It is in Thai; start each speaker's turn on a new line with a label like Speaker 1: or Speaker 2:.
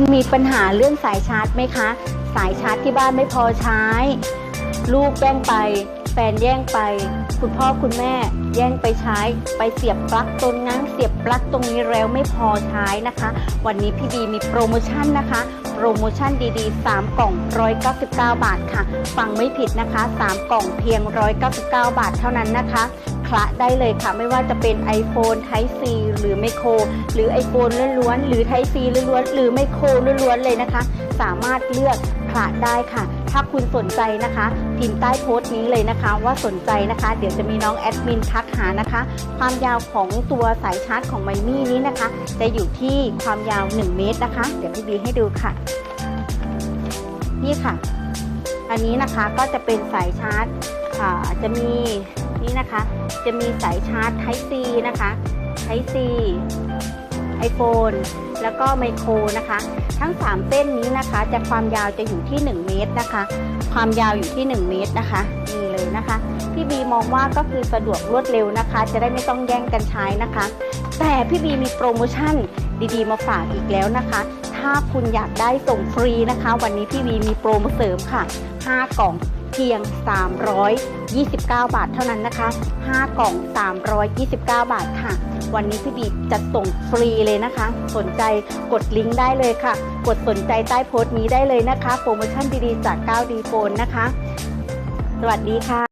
Speaker 1: คุณมีปัญหาเรื่องสายชาร์จไหมคะ สายชาร์จที่บ้านไม่พอใช้ ลูกแย่งไป แฟนแย่งไป คุณพ่อคุณแม่แย่งไปใช้ ไปเสียบปลั๊กตรงนั้นเสียบปลั๊กตรงนี้แล้วไม่พอใช้นะคะ วันนี้พี่บีมีโปรโมชั่นนะคะโปรโมชั่นดีๆ 3 กล่อง 199 บาทค่ะ ฟังไม่ผิดนะคะ 3 กล่องเพียง 199 บาทเท่านั้นนะคะ คละได้เลยค่ะ ไม่ว่าจะเป็น iPhone Type C หรือ Micro หรือ iPhone ล้วนๆหรือ Type C ล้วนๆหรือ Micro ล้วนๆเลยนะคะ สามารถเลือกคละได้ค่ะ ถ้าคุณสนใจนะคะ พิมพ์ใต้โพสต์นี้เลยนะคะว่าสนใจนะคะ เดี๋ยวจะมีน้องแอดมินทักหานะคะ ความยาวของตัวสายชาร์จของไมมี่นี้นะคะ จะอยู่ที่ความยาว 1 เมตรนะคะ เดี๋ยวพี่บีให้ดูค่ะ นี่ค่ะ อันนี้นะคะก็จะเป็นสายชาร์จอ่าจะมี นะคะ จะมีสายชาร์จ Type C นะคะ Type C iPhone แล้วก็ไมโครนะคะ ทั้ง 3 เส้นนี้นะคะ จะความยาวจะอยู่ที่ 1 เมตรนะคะ ความยาวอยู่ที่ 1 เมตรนะคะนี่เลยนะคะ พี่บีมองว่าก็คือสะดวกรวดเร็วนะคะ จะได้ไม่ต้องแย่งกันใช้นะคะ แต่พี่บีมีโปรโมชั่นดีๆ มาฝากอีกแล้วนะคะ ถ้าคุณอยากได้ส่งฟรีนะคะ วันนี้พี่บีมีโปรโมเสริมค่ะ 5 กล่อง เพียง 329 บาทเท่านั้นนะคะ 5 กล่อง 329 บาทค่ะ วันนี้พี่บีจัดส่งฟรีเลยนะคะ สนใจกดลิงก์ได้เลยค่ะ กดสนใจใต้โพสต์นี้ได้เลยนะคะ โปรโมชั่นดีๆจาก9ดีโฟนนะคะ สวัสดีค่ะ